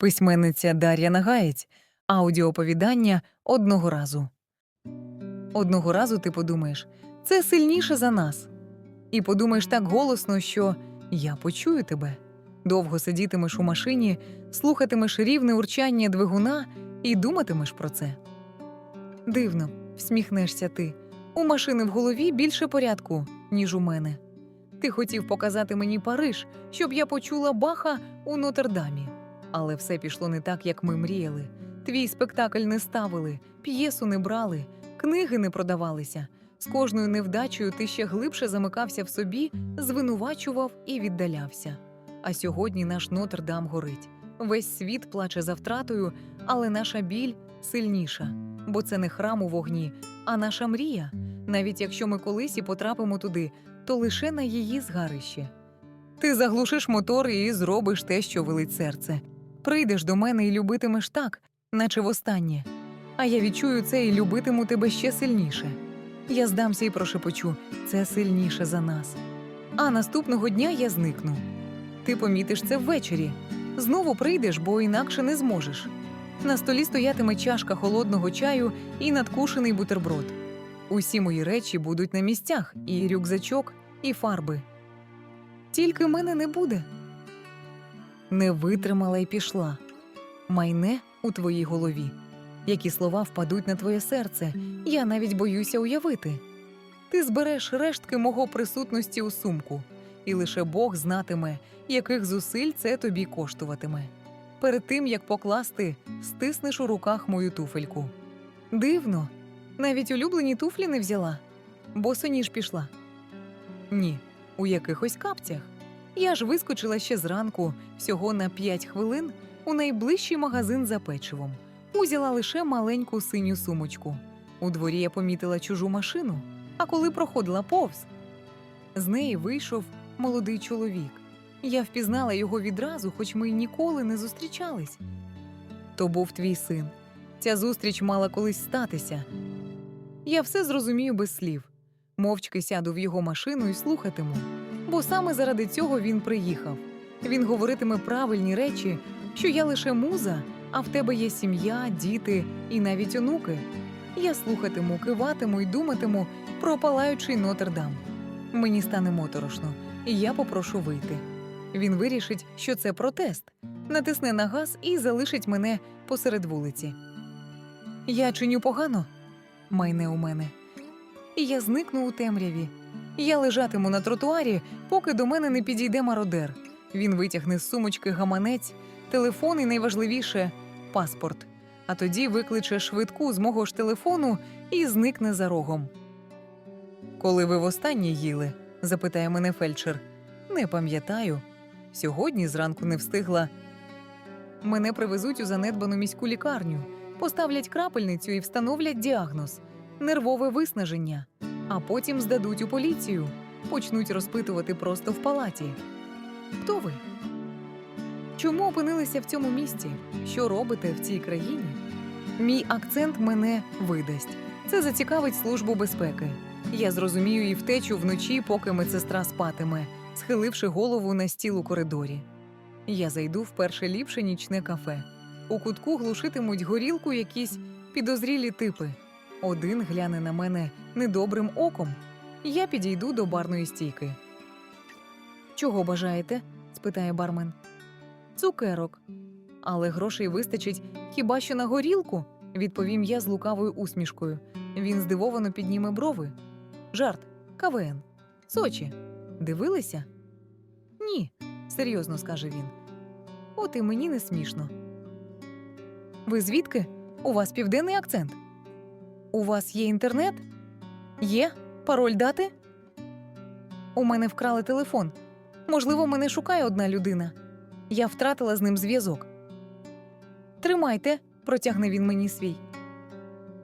Письменниця Дар'я Нагаєць. Аудіоповідання одного разу. Одного разу ти подумаєш, це сильніше за нас. І подумаєш так голосно, що я почую тебе. Довго сидітимеш у машині, слухатимеш рівне урчання двигуна і думатимеш про це. Дивно, всміхнешся ти. У машини в голові більше порядку, ніж у мене. Ти хотів показати мені Париж, щоб я почула Баха у Нотр-Дамі. Але все пішло не так, як ми мріяли. Твій спектакль не ставили, п'єсу не брали, книги не продавалися. З кожною невдачею ти ще глибше замикався в собі, звинувачував і віддалявся. А сьогодні наш Нотр-Дам горить. Весь світ плаче за втратою, але наша біль сильніша, бо це не храм у вогні, а наша мрія. Навіть якщо ми колись і потрапимо туди, то лише на її згарище. Ти заглушиш мотор і зробиш те, що велить серце. Прийдеш до мене і любитимеш так, наче востаннє. А я відчую це і любитиму тебе ще сильніше. Я здамся і прошепочу це сильніше за нас. А наступного дня я зникну. Ти помітиш це ввечері. Знову прийдеш, бо інакше не зможеш. На столі стоятиме чашка холодного чаю і надкушений бутерброд. Усі мої речі будуть на місцях, і рюкзачок, і фарби. Тільки мене не буде. Не витримала і пішла. Майне у твоїй голові. Які слова впадуть на твоє серце, я навіть боюся уявити. Ти збереш рештки мого присутності у сумку, і лише Бог знатиме, яких зусиль це тобі коштуватиме. Перед тим як покласти, стиснеш у руках мою туфельку. Дивно, навіть улюблені туфлі не взяла, босоніж пішла. Ні, у якихось капцях. Я ж вискочила ще зранку, всього на 5 хвилин, у найближчий магазин за печивом. Узяла лише маленьку синю сумочку. У дворі я помітила чужу машину, а коли проходила повз, з неї вийшов молодий чоловік. Я впізнала його відразу, хоч ми й ніколи не зустрічались. То був твій син. Ця зустріч мала колись статися. Я все зрозумію без слів. Мовчки сяду в його машину і слухатиму. Бо саме заради цього він приїхав. Він говоритиме правильні речі, що я лише муза, а в тебе є сім'я, діти і навіть онуки. Я слухатиму, киватиму і думатиму про палаючий Нотр-Дам. Мені стане моторошно, і я попрошу вийти. Він вирішить, що це протест, натисне на газ і залишить мене посеред вулиці. Я чиню погано, майне у мене. І я зникну у темряві. Я лежатиму на тротуарі, поки до мене не підійде мародер. Він витягне з сумочки гаманець, телефон і найважливіше паспорт. А тоді викличе швидку з мого ж телефону і зникне за рогом. Коли ви востаннє їли? запитає мене фельдшер. Не пам'ятаю. Сьогодні зранку не встигла. Мене привезуть у занедбану міську лікарню, поставлять крапельницю і встановлять діагноз нервове виснаження, а потім здадуть у поліцію, почнуть розпитувати просто в палаті. Хто ви? Чому опинилися в цьому місті? Що робите в цій країні? Мій акцент мене видасть. Це зацікавить службу безпеки. Я зрозумію і втечу вночі, поки медсестра спатиме, схиливши голову на стіл у коридорі. Я зайду в перше ліпше нічне кафе. У кутку глушитимуть горілку якісь підозрілі типи. Один гляне на мене недобрим оком. Я підійду до барної стійки. Чого бажаєте? спитає бармен. Цукерок. Але грошей вистачить хіба що на горілку, відповім я з лукавою усмішкою. Він здивовано підніме брови. Жарт, КВН. Сочі. Дивилися? Ні, серйозно скаже він. От і мені не смішно. Ви звідки? У вас південний акцент. У вас є інтернет? Є? Пароль дати? У мене вкрали телефон. Можливо, мене шукає одна людина. Я втратила з ним зв'язок. Тримайте, протягне він мені свій.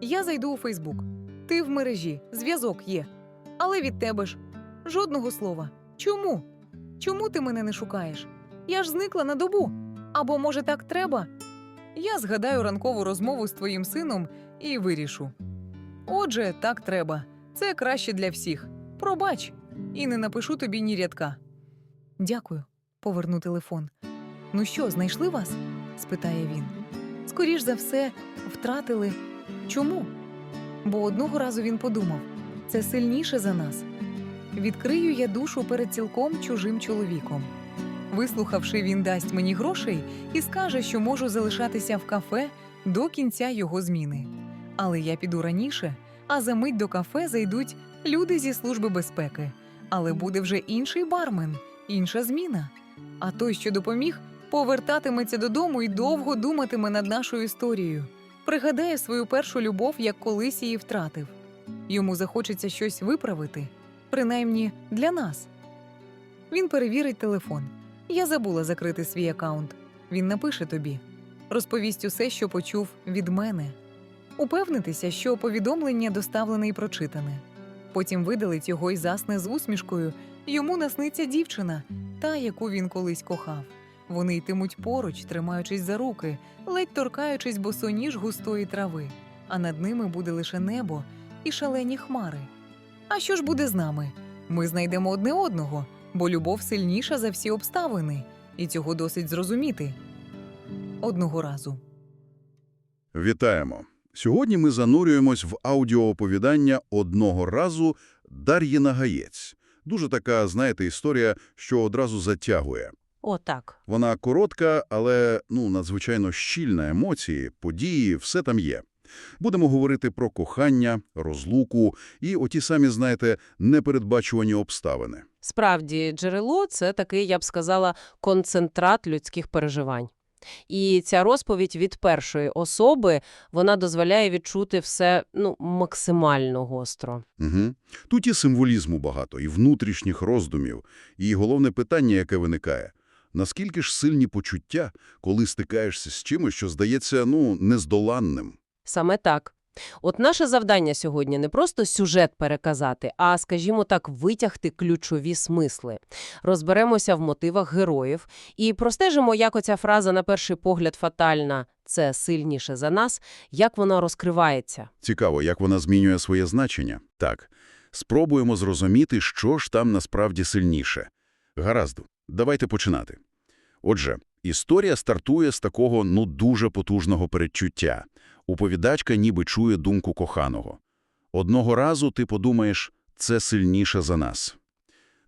Я зайду у Фейсбук. Ти в мережі, зв'язок є. Але від тебе ж жодного слова. Чому? Чому ти мене не шукаєш? Я ж зникла на добу. Або, може, так треба? Я згадаю ранкову розмову з твоїм сином і вирішу. Отже, так треба. Це краще для всіх. Пробач, і не напишу тобі ні рядка. Дякую. Поверну телефон. Ну що, знайшли вас? спитає він. Скоріш за все, втратили. Чому? Бо одного разу він подумав це сильніше за нас. Відкрию я душу перед цілком чужим чоловіком. Вислухавши, він дасть мені грошей і скаже, що можу залишатися в кафе до кінця його зміни. Але я піду раніше, а за мить до кафе зайдуть люди зі служби безпеки. Але буде вже інший бармен, інша зміна. А той, що допоміг, повертатиметься додому і довго думатиме над нашою історією. Пригадає свою першу любов, як колись її втратив. Йому захочеться щось виправити, принаймні для нас. Він перевірить телефон. Я забула закрити свій аккаунт. Він напише тобі, розповість усе, що почув від мене. Упевнитися, що повідомлення доставлене і прочитане. Потім видалить його і засне з усмішкою. Йому насниться дівчина, та, яку він колись кохав. Вони йтимуть поруч, тримаючись за руки, ледь торкаючись босоніж густої трави, а над ними буде лише небо і шалені хмари. А що ж буде з нами? Ми знайдемо одне одного, бо любов сильніша за всі обставини, і цього досить зрозуміти. Одного разу. Вітаємо! Сьогодні ми занурюємось в аудіооповідання одного разу Дар'ї Нагаєць. Дуже така, знаєте, історія, що одразу затягує. О, так. Вона коротка, але ну, надзвичайно щільна емоції, події, все там є. Будемо говорити про кохання, розлуку і оті самі, знаєте, непередбачувані обставини. Справді, джерело – це такий, я б сказала, концентрат людських переживань. І ця розповідь від першої особи, вона дозволяє відчути все ну, максимально гостро. Угу. Тут і символізму багато, і внутрішніх роздумів, і головне питання, яке виникає – наскільки ж сильні почуття, коли стикаєшся з чимось, що здається, ну, нездоланним? Саме так. От наше завдання сьогодні не просто сюжет переказати, а, скажімо так, витягти ключові смисли. Розберемося в мотивах героїв і простежимо, як оця фраза на перший погляд фатальна «це сильніше за нас», як вона розкривається. Цікаво, як вона змінює своє значення. Так, спробуємо зрозуміти, що ж там насправді сильніше. Гаразд, давайте починати. Отже, історія стартує з такого, ну, дуже потужного передчуття. Уповідачка ніби чує думку коханого. Одного разу ти подумаєш, це сильніше за нас.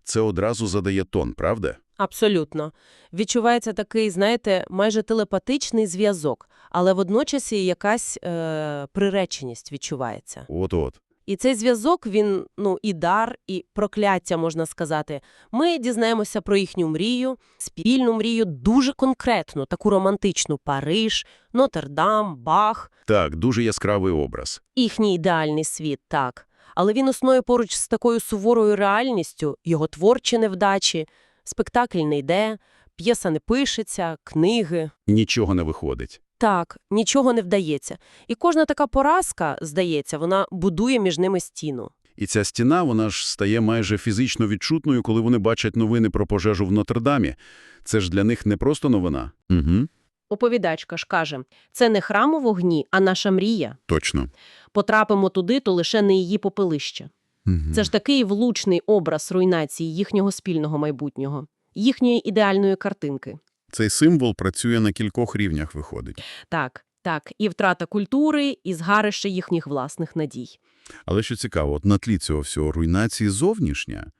Це одразу задає тон, правда? Абсолютно. Відчувається такий, знаєте, майже телепатичний зв'язок, але водночас і якась е, приреченість відчувається. От-от. І цей зв'язок, він, ну, і дар, і прокляття, можна сказати. Ми дізнаємося про їхню мрію, спільну мрію, дуже конкретну, таку романтичну. Париж, Нотр-Дам, Бах, Так, дуже яскравий образ. їхній ідеальний світ, так. Але він існує поруч з такою суворою реальністю, його творчі невдачі, спектакль не йде, п'єса не пишеться, книги. Нічого не виходить. Так, нічого не вдається. І кожна така поразка, здається, вона будує між ними стіну. І ця стіна, вона ж стає майже фізично відчутною, коли вони бачать новини про пожежу в Нотр-Дамі. Це ж для них не просто новина. Угу. Оповідачка ж каже, це не храм у вогні, а наша мрія. Точно. Потрапимо туди, то лише не її попелище. Угу. Це ж такий влучний образ руйнації їхнього спільного майбутнього, їхньої ідеальної картинки. Цей символ працює на кількох рівнях, виходить. Так, так, і втрата культури, і згарище їхніх власних надій. Але що цікаво, от на тлі цього всього руйнації зовнішня,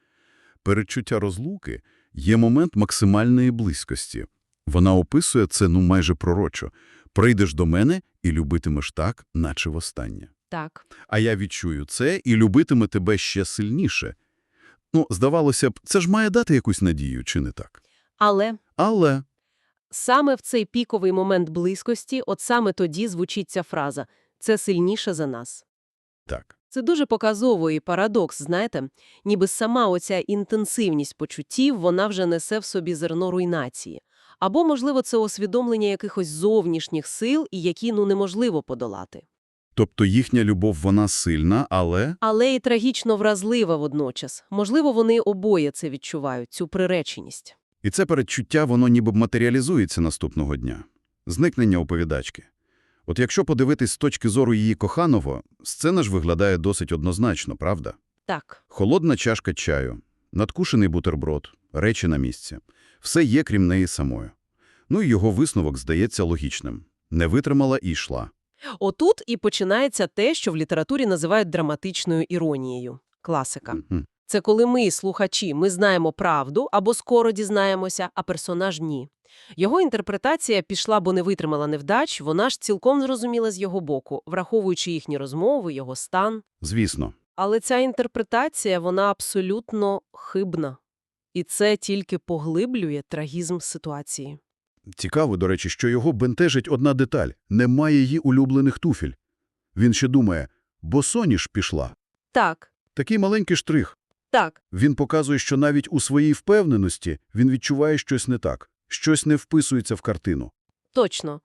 передчуття розлуки є момент максимальної близькості. Вона описує це ну майже пророчо. «Прийдеш до мене і любитимеш так, наче востаннє. Так, А я відчую це і любитиме тебе ще сильніше. Ну, здавалося б, це ж має дати якусь надію, чи не так? але Але саме в цей піковий момент близькості, от саме тоді звучить ця фраза «це сильніше за нас». так. Це дуже показово і парадокс, знаєте, ніби сама оця інтенсивність почуттів, вона вже несе в собі зерно руйнації. Або, можливо, це усвідомлення якихось зовнішніх сил, і які, ну, неможливо подолати. Тобто їхня любов, вона сильна, але... Але і трагічно вразлива водночас. Можливо, вони обоє це відчувають, цю приреченість. І це передчуття, воно ніби матеріалізується наступного дня. Зникнення оповідачки. От якщо подивитись з точки зору її коханого, сцена ж виглядає досить однозначно, правда? Так, Холодна чашка чаю, надкушений бутерброд, речі на місці. Все є, крім неї самої. Ну і його висновок здається логічним. Не витримала і йшла. Отут і починається те, що в літературі називають драматичною іронією. Класика. Мгм. Це коли ми, слухачі, ми знаємо правду або скоро дізнаємося, а персонаж – ні. Його інтерпретація пішла, бо не витримала невдач, вона ж цілком зрозуміла з його боку, враховуючи їхні розмови, його стан. Звісно. Але ця інтерпретація, вона абсолютно хибна. І це тільки поглиблює трагізм ситуації. Цікаво, до речі, що його бентежить одна деталь – немає її улюблених туфель. Він ще думає, бо Соніш пішла. Так, Такий маленький штрих. Так. Він показує, що навіть у своїй впевненості він відчуває щось не так, щось не вписується в картину. Точно.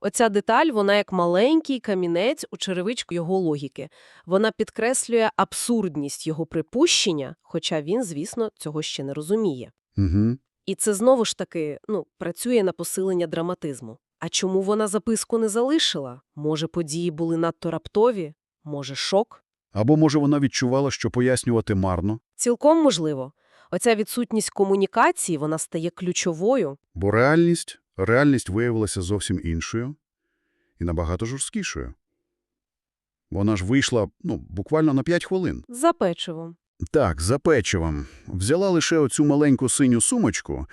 Оця деталь, вона як маленький камінець у черевичку його логіки. Вона підкреслює абсурдність його припущення, хоча він, звісно, цього ще не розуміє. Угу. І це знову ж таки, ну, працює на посилення драматизму. А чому вона записку не залишила? Може, події були надто раптові? Може, шок? Або, може, вона відчувала, що пояснювати марно, Цілком можливо. Оця відсутність комунікації, вона стає ключовою. бо реальність, реальність виявилася зовсім іншою і набагато жорсткішою. Вона ж вийшла, ну, буквально на 5 хвилин. За печивом. Так, за печивом. Взяла лише оцю маленьку синю сумочку,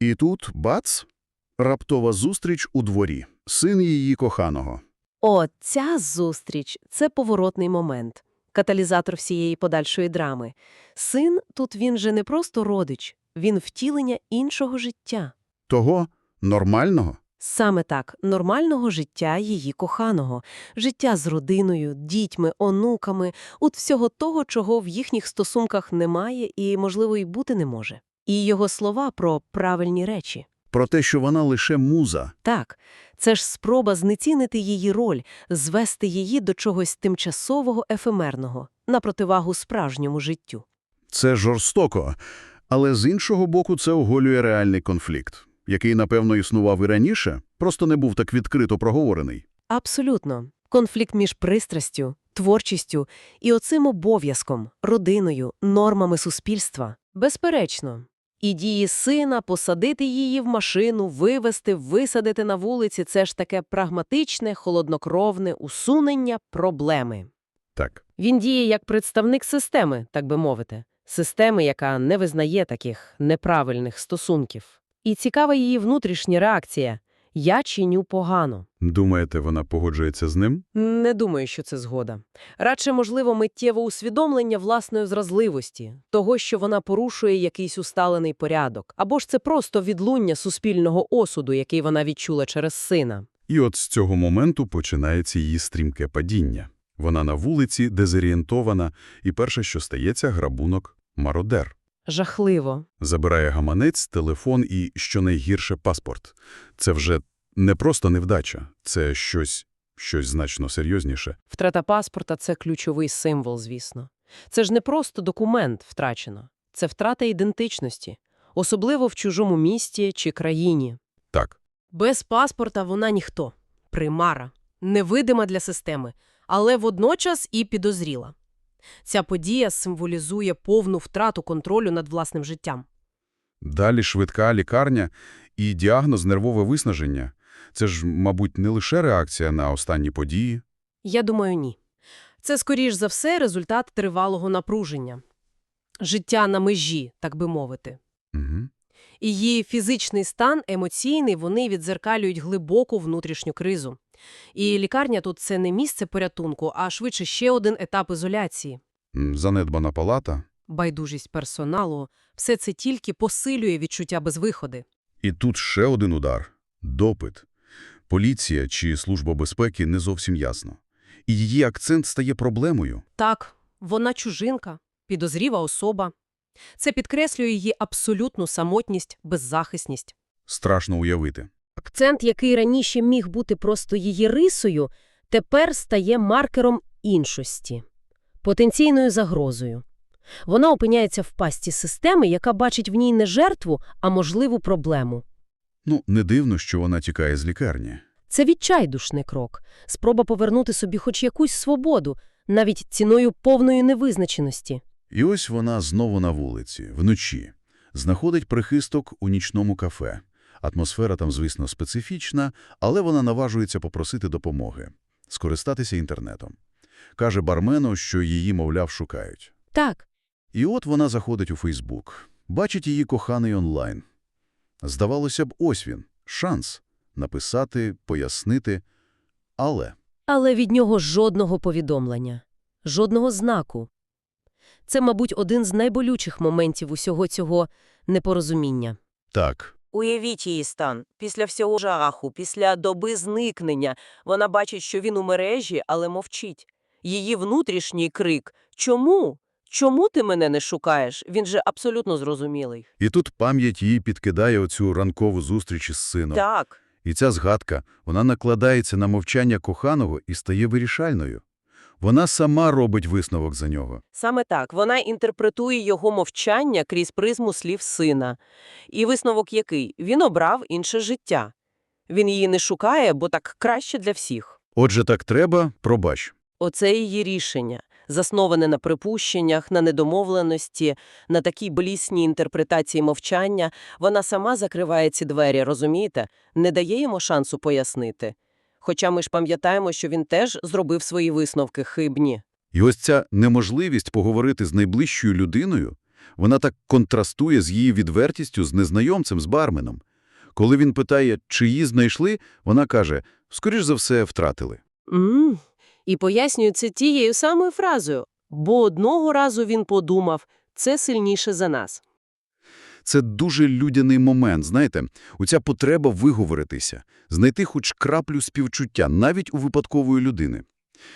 і тут, бац, раптова зустріч у дворі. Син її коханого. О, ця зустріч – це поворотний момент, каталізатор всієї подальшої драми. Син тут він же не просто родич, він втілення іншого життя. Того нормального? Саме так, нормального життя її коханого, життя з родиною, дітьми, онуками, от всього того, чого в їхніх стосунках немає і, можливо, й бути не може. І його слова про правильні речі. Про те, що вона лише муза. Так, це ж спроба знецінити її роль, звести її до чогось тимчасового, ефемерного, на противагу справжньому життю. Це жорстоко. Але з іншого боку це оголює реальний конфлікт, який, напевно, існував і раніше, просто не був так відкрито проговорений. Абсолютно. Конфлікт між пристрастю, творчістю і оцим обов'язком, родиною, нормами суспільства. Безперечно. І дії сина, посадити її в машину, вивезти, висадити на вулиці – це ж таке прагматичне, холоднокровне усунення проблеми. Так. Він діє як представник системи, так би мовити. Системи, яка не визнає таких неправильних стосунків. І цікава її внутрішня реакція – «я чиню погано». Думаєте, вона погоджується з ним? Не думаю, що це згода. Радше, можливо, миттєве усвідомлення власної зразливості, того, що вона порушує якийсь усталений порядок, або ж це просто відлуння суспільного осуду, який вона відчула через сина. І от з цього моменту починається її стрімке падіння. Вона на вулиці, дезорієнтована, і перше, що стається – грабунок, мародер. Жахливо. Забирає гаманець, телефон і, що найгірше, паспорт. Це вже не просто невдача, це щось, щось значно серйозніше. Втрата паспорта – це ключовий символ, звісно. Це ж не просто документ втрачено. Це втрата ідентичності, особливо в чужому місті чи країні. Так, Без паспорта вона ніхто. Примара. Невидима для системи, але водночас і підозріла. Ця подія символізує повну втрату контролю над власним життям. далі швидка лікарня і діагноз нервове виснаження. Це ж, мабуть, не лише реакція на останні події. Я думаю, ні. Це, скоріш за все, результат тривалого напруження. Життя на межі, так би мовити. Угу. Її фізичний стан, емоційний, вони відзеркалюють глибоку внутрішню кризу. І лікарня тут це не місце порятунку, а швидше ще один етап ізоляції. Занедбана палата. Байдужість персоналу – все це тільки посилює відчуття безвиходи. І тут ще один удар – допит. Поліція чи Служба безпеки не зовсім ясно. І її акцент стає проблемою. Так, вона чужинка, підозріва особа. Це підкреслює її абсолютну самотність, беззахисність. Страшно уявити. Акцент, який раніше міг бути просто її рисою, тепер стає маркером іншості, потенційною загрозою. Вона опиняється в пасті системи, яка бачить в ній не жертву, а можливу проблему. Ну, не дивно, що вона тікає з лікарні. Це відчайдушний крок, спроба повернути собі хоч якусь свободу, навіть ціною повної невизначеності. І ось вона знову на вулиці, вночі. Знаходить прихисток у нічному кафе. Атмосфера там, звісно, специфічна, але вона наважується попросити допомоги, скористатися інтернетом. Каже бармену, що її, мовляв, шукають. Так. І от вона заходить у Фейсбук, бачить її коханий онлайн. Здавалося б, ось він, шанс написати, пояснити, але... Але від нього жодного повідомлення, жодного знаку. Це, мабуть, один з найболючих моментів усього цього непорозуміння. Так, Уявіть її стан. Після всього жаху, після доби зникнення, вона бачить, що він у мережі, але мовчить. Її внутрішній крик «Чому? Чому ти мене не шукаєш?» Він же абсолютно зрозумілий. і тут пам'ять її підкидає оцю ранкову зустріч із сином. Так, І ця згадка, вона накладається на мовчання коханого і стає вирішальною. Вона сама робить висновок за нього. саме так. Вона інтерпретує його мовчання крізь призму слів сина. І висновок який? Він обрав інше життя. Він її не шукає, бо так краще для всіх. Отже, так треба, пробач. Оце її рішення, засноване на припущеннях, на недомовленості, на такій болісній інтерпретації мовчання. Вона сама закриває ці двері, розумієте? Не дає йому шансу пояснити. Хоча ми ж пам'ятаємо, що він теж зробив свої висновки хибні. І ось ця неможливість поговорити з найближчою людиною, вона так контрастує з її відвертістю з незнайомцем, з барменом. Коли він питає, чи її знайшли, вона каже, скоріш за все, втратили. м І пояснює це тією самою фразою. Бо одного разу він подумав, це сильніше за нас. Це дуже людяний момент, знаєте, оця потреба виговоритися, знайти хоч краплю співчуття, навіть у випадкової людини.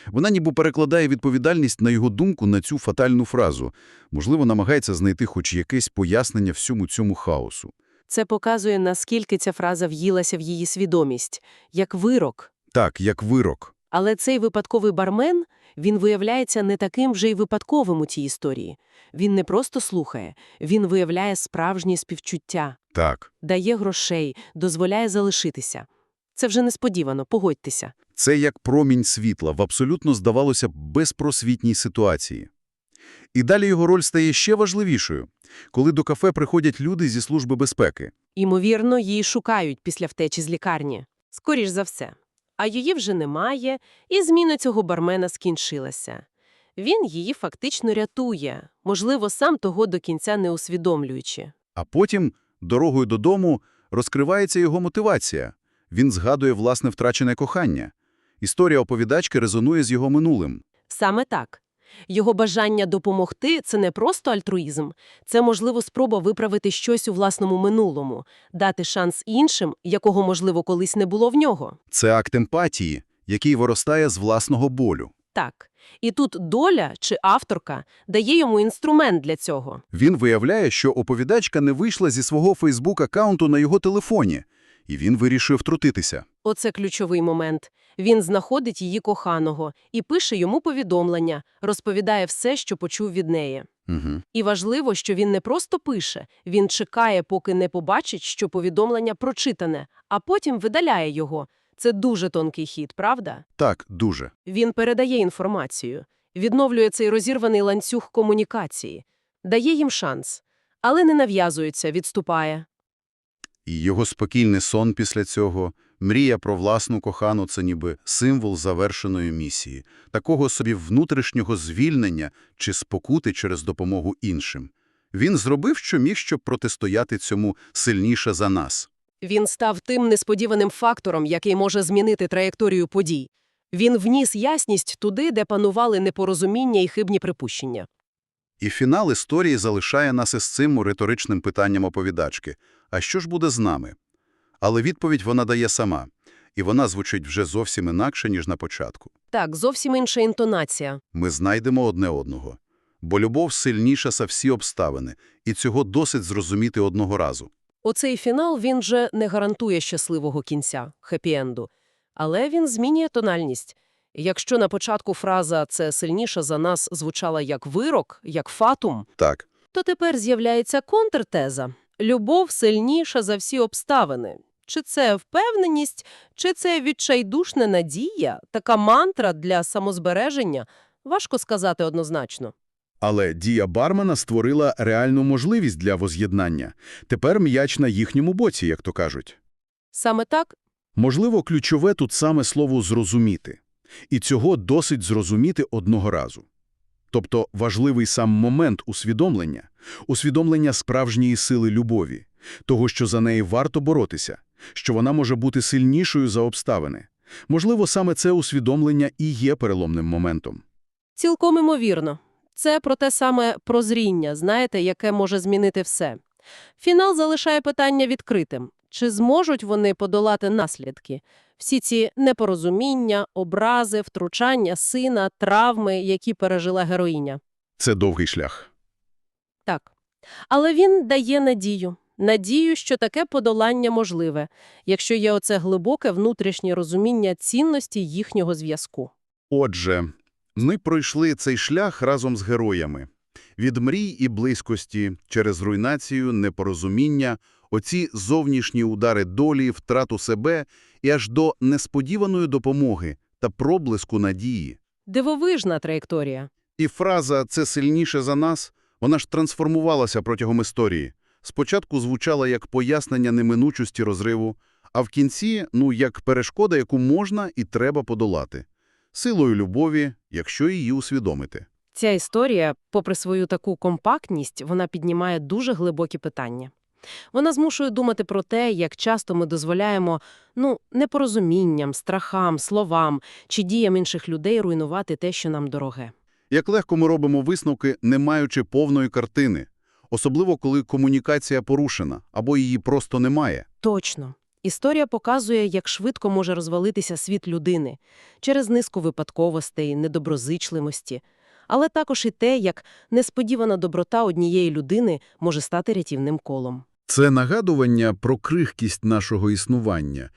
Вона ніби перекладає відповідальність на його думку на цю фатальну фразу. Можливо, намагається знайти хоч якесь пояснення всьому цьому хаосу. Це показує, наскільки ця фраза в'їлася в її свідомість, як вирок. Так, як вирок. Але цей випадковий бармен, він виявляється не таким вже й випадковим у цій історії. Він не просто слухає, він виявляє справжнє співчуття, Так. дає грошей, дозволяє залишитися. Це вже несподівано, погодьтеся. Це як промінь світла в абсолютно, здавалося б, безпросвітній ситуації. І далі його роль стає ще важливішою, коли до кафе приходять люди зі Служби безпеки. Імовірно, її шукають після втечі з лікарні. Скоріш за все. А її вже немає, і зміна цього бармена скінчилася. Він її фактично рятує, можливо, сам того до кінця не усвідомлюючи. А потім, дорогою додому, розкривається його мотивація. Він згадує власне втрачене кохання. Історія оповідачки резонує з його минулим. Саме так. Його бажання допомогти – це не просто альтруїзм, це, можливо, спроба виправити щось у власному минулому, дати шанс іншим, якого, можливо, колись не було в нього. Це акт емпатії, який виростає з власного болю. Так. І тут доля чи авторка дає йому інструмент для цього. Він виявляє, що оповідачка не вийшла зі свого Фейсбук-аккаунту на його телефоні, і він вирішив втрутитися. Оце ключовий момент. Він знаходить її коханого і пише йому повідомлення, розповідає все, що почув від неї. Угу. І важливо, що він не просто пише, він чекає, поки не побачить, що повідомлення прочитане, а потім видаляє його. Це дуже тонкий хід, правда? Так, дуже. Він передає інформацію, відновлює цей розірваний ланцюг комунікації, дає їм шанс, але не нав'язується, відступає. І його спокійний сон після цього, мрія про власну кохану – це ніби символ завершеної місії, такого собі внутрішнього звільнення чи спокути через допомогу іншим. Він зробив, що міг, щоб протистояти цьому сильніше за нас. Він став тим несподіваним фактором, який може змінити траєкторію подій. Він вніс ясність туди, де панували непорозуміння і хибні припущення. І фінал історії залишає нас із цим риторичним питанням оповідачки. А що ж буде з нами? Але відповідь вона дає сама. І вона звучить вже зовсім інакше, ніж на початку. Так, зовсім інша інтонація. Ми знайдемо одне одного. Бо любов сильніша за всі обставини, і цього досить зрозуміти одного разу. Оцей фінал він же не гарантує щасливого кінця, хеппі-енду. Але він змінює тональність. Якщо на початку фраза «це сильніше за нас» звучала як вирок, як фатум, Так, то тепер з'являється контртеза. Любов сильніша за всі обставини. Чи це впевненість, чи це відчайдушна надія, така мантра для самозбереження, важко сказати однозначно. Але дія бармена створила реальну можливість для воз'єднання. Тепер м'яч на їхньому боці, як то кажуть. Саме так Можливо, ключове тут саме слово «зрозуміти». І цього досить зрозуміти одного разу. Тобто важливий сам момент усвідомлення, усвідомлення справжньої сили любові, того, що за неї варто боротися, що вона може бути сильнішою за обставини. Можливо, саме це усвідомлення і є переломним моментом. Цілком імовірно. Це про те саме прозріння, знаєте, яке може змінити все. Фінал залишає питання відкритим. Чи зможуть вони подолати наслідки? Всі ці непорозуміння, образи, втручання сина, травми, які пережила героїня. Це довгий шлях. Так. Але він дає надію. Надію, що таке подолання можливе, якщо є оце глибоке внутрішнє розуміння цінності їхнього зв'язку. Отже, ми пройшли цей шлях разом з героями. Від мрій і близькості, через руйнацію, непорозуміння, оці зовнішні удари долі, втрату себе і аж до несподіваної допомоги та проблиску надії. Дивовижна траєкторія. І фраза «це сильніше за нас» вона ж трансформувалася протягом історії. Спочатку звучала як пояснення неминучості розриву, а в кінці – ну, як перешкода, яку можна і треба подолати. Силою любові, якщо її усвідомити. Ця історія, попри свою таку компактність, вона піднімає дуже глибокі питання. Вона змушує думати про те, як часто ми дозволяємо ну, непорозумінням, страхам, словам чи діям інших людей руйнувати те, що нам дороге. Як легко ми робимо висновки, не маючи повної картини. Особливо, коли комунікація порушена, або її просто немає. Точно. Історія показує, як швидко може розвалитися світ людини через низку випадковостей, недоброзичливості, але також і те, як несподівана доброта однієї людини може стати рятівним колом. Це нагадування про крихкість нашого існування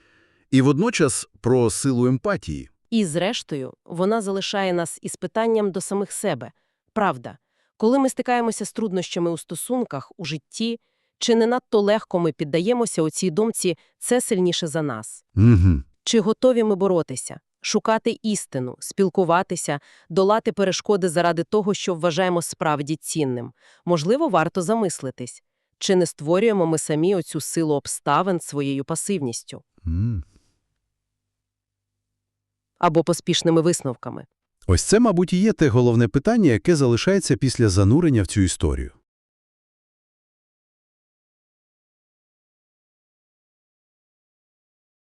і водночас про силу емпатії. І, зрештою, вона залишає нас із питанням до самих себе. Правда, коли ми стикаємося з труднощами у стосунках, у житті, чи не надто легко ми піддаємося у цій думці «це сильніше за нас»? Угу. Чи готові ми боротися, шукати істину, спілкуватися, долати перешкоди заради того, що вважаємо справді цінним? Можливо, варто замислитись. Чи не створюємо ми самі оцю силу обставин своєю пасивністю або поспішними висновками? Ось це, мабуть, і є те головне питання, яке залишається після занурення в цю історію.